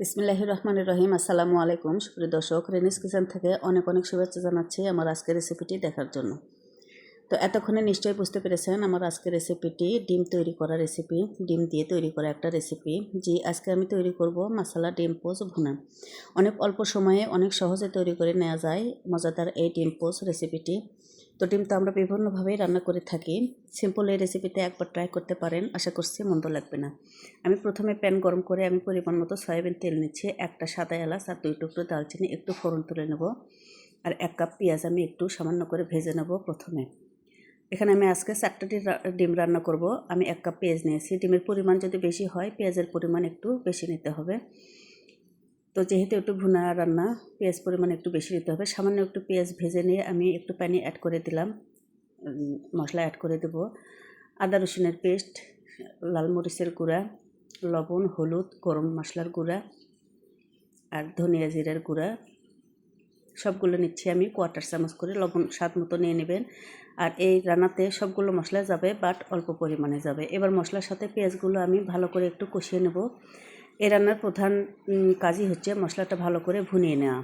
বিসমিল্লাহ রহমান রহিম, আসসালামু আলাইকুম। সুপ্রিয় দর্শক রেনিস কিচেন থেকে অনেক অনেক শুভেচ্ছা জানাচ্ছি আমার আজকের রেসিপিটি দেখার জন্য। তো এতক্ষণে নিশ্চয়ই বুঝতে পেরেছেন আমার আজকের রেসিপিটি ডিম তৈরি করা রেসিপি ডিম দিয়ে তৈরি করা একটা রেসিপি জি, আজকে আমি তৈরি করব মশলা ডিম পোজ ভুনা। অনেক অল্প সময়ে অনেক সহজে তৈরি করে নেওয়া যায় মজাদার এই ডিম পোজ রেসিপিটি তো ডিম তো আমরা বিভিন্নভাবেই রান্না করে থাকি। সিম্পল এই রেসিপিতে একবার ট্রাই করতে পারেন, আশা করছি মন্দ লাগবে না। আমি প্রথমে প্যান গরম করে আমি পরিমাণ মতো সয়াবিন তেল নিচ্ছি, একটা সাদা এলাচ আর দুই টুকরো দালচিনি একটু ফোড়ন তুলে নেব। আর এক কাপ পেঁয়াজ আমি একটু সামান্য করে ভেজে নেব প্রথমে। এখানে আমি আজকে চারটাটি ডিম রান্না করব। আমি এক কাপ পেঁয়াজ নিয়েছি। ডিমের পরিমাণ যদি বেশি হয়, পেঁয়াজের পরিমাণ একটু বেশি নিতে হবে। তো যেহেতু একটু ভুনা রান্না, পেঁয়াজ পরিমাণ একটু বেশি নিতে হবে। সামান্য একটু পেঁয়াজ ভেজে নিয়ে আমি একটু পানি অ্যাড করে দিলাম। মশলা অ্যাড করে দেব। আদা রসুনের পেস্ট, লাল মরিচের গুঁড়া, লবণ, হলুদ, গরম মশলার গুঁড়া, আর ধনিয়া জিরার গুঁড়া সবগুলো নিচ্ছি আমি কোয়ার্টার চামচ করে লবণ স্বাদ মতো নিয়ে নেবেন। আর এই রান্নাতে সবগুলো মশলা যাবে বাট অল্প পরিমাণে যাবে। এবার মশলার সাথে পেঁয়াজগুলো আমি ভালো করে একটু কষিয়ে নেব। এই রান্নার প্রধান কাজই হচ্ছে মশলাটা ভালো করে ভুনিয়ে নেওয়া।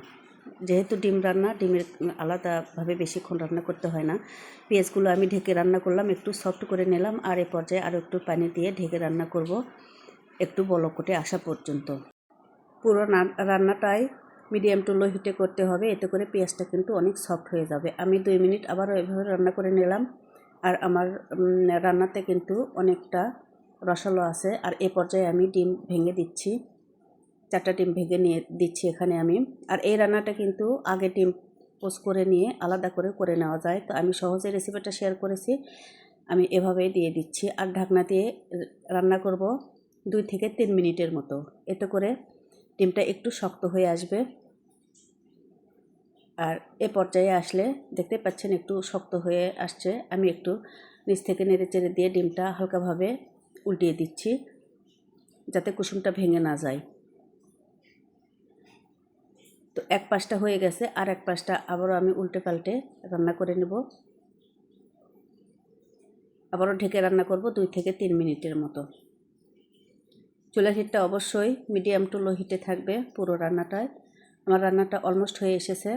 যেহেতু ডিম রান্না, ডিমের আলাদাভাবে বেশিক্ষণ রান্না করতে হয় না, পেঁয়াজগুলো আমি ঢেকে রান্না করলাম, একটু সফট করে নিলাম, আর এ পর্যায়ে আরও একটু পানি দিয়ে ঢেকে রান্না করব, একটু বলকটে আসা পর্যন্ত। পুরো রান্নাটাই মিডিয়াম টু লো হিটে করতে হবে, এতে করে পেঁয়াজটা কিন্তু অনেক সফট হয়ে যাবে। আমি দুই মিনিট আবারও এভাবে রান্না করে নিলাম, আর আমার রান্নাতে কিন্তু অনেকটা রসালো আছে। আর এ পর্যায়ে আমি ডিম ভেঙে দিচ্ছি, চারটা ডিম ভেঙে নিয়ে দিচ্ছি এখানে আমি। আর এই রান্নাটা কিন্তু আগে ডিম পোস্ট করে নিয়ে আলাদা করে করে নেওয়া যায়। তো আমি সহজে রেসিপিটা শেয়ার করেছি, আমি এভাবেই দিয়ে দিচ্ছি। আর ঢাকনা দিয়ে রান্না করব দুই থেকে তিন মিনিটের মতো। এতে করে ডিমটা একটু শক্ত হয়ে আসবে। আর এ পর্যায়ে আসলে দেখতে পাচ্ছেন একটু শক্ত হয়ে আসছে। আমি একটু নিচ থেকে নেড়ে চেড়ে দিয়ে ডিমটা হালকাভাবে উল্টিয়ে দিচ্ছি যাতে কুসুমটা ভেঙে না যায়। তো এক পাশটা হয়ে গেছে, আর এক পাশটা আবারও আমি উল্টে পাল্টে রান্না করে নেব। আবারও ঢেকে রান্না করব দুই থেকে তিন মিনিটের মতো। চুলার হিটটা অবশ্যই মিডিয়াম টু লো হিটে থাকবে পুরো রান্নাটায়। আমার রান্নাটা অলমোস্ট হয়ে এসেছে।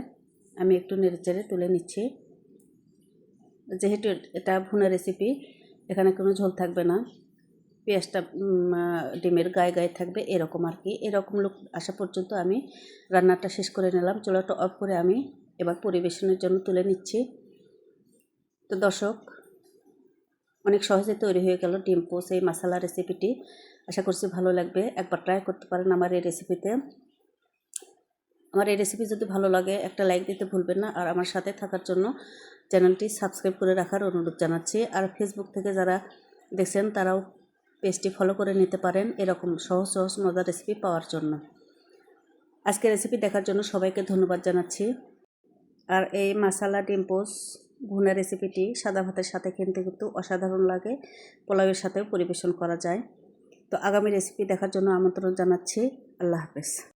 আমি একটু নেড়েচেড়ে তুলে নিচ্ছি। যেহেতু এটা ভুনা রেসিপি এখানে কোনো ঝোল থাকবে না। পেঁয়াজটা ডিমের গায়ে গায়ে থাকবে এরকম আর কি। এরকম লোক আসা পর্যন্ত আমি রান্নাটা শেষ করে নিলাম। চুলাটা অফ করে আমি এবার পরিবেশনের জন্য তুলে নিচ্ছি। তো দর্শক, অনেক সহজে তৈরি হয়ে গেল ডিম পোস এই মশালা রেসিপিটি আশা করছি ভালো লাগবে। একবার ট্রাই করতে পারেন আমার এই রেসিপিতে আমার এই রেসিপি যদি ভালো লাগে, একটা লাইক দিতে ভুলবেন না। আর আমার সাথে থাকার জন্য চ্যানেলটি সাবস্ক্রাইব করে রাখার অনুরোধ জানাচ্ছি। আর ফেসবুক থেকে যারা দেখছেন, তারাও পেজটি ফলো করে নিতে পারেন এরকম সহজ সহজ, মজার রেসিপি পাওয়ার জন্য। আজকে রেসিপি দেখার জন্য সবাইকে ধন্যবাদ জানাচ্ছি। আর এই মাসালা ডিম্পোস ভুনা রেসিপিটি সাদা ভাতের সাথে খেতে কিন্তু অসাধারণ লাগে। পোলাওয়ের সাথেও পরিবেশন করা যায়। তো আগামী রেসিপি দেখার জন্য আমন্ত্রণ জানাচ্ছি। আল্লাহ হাফেজ।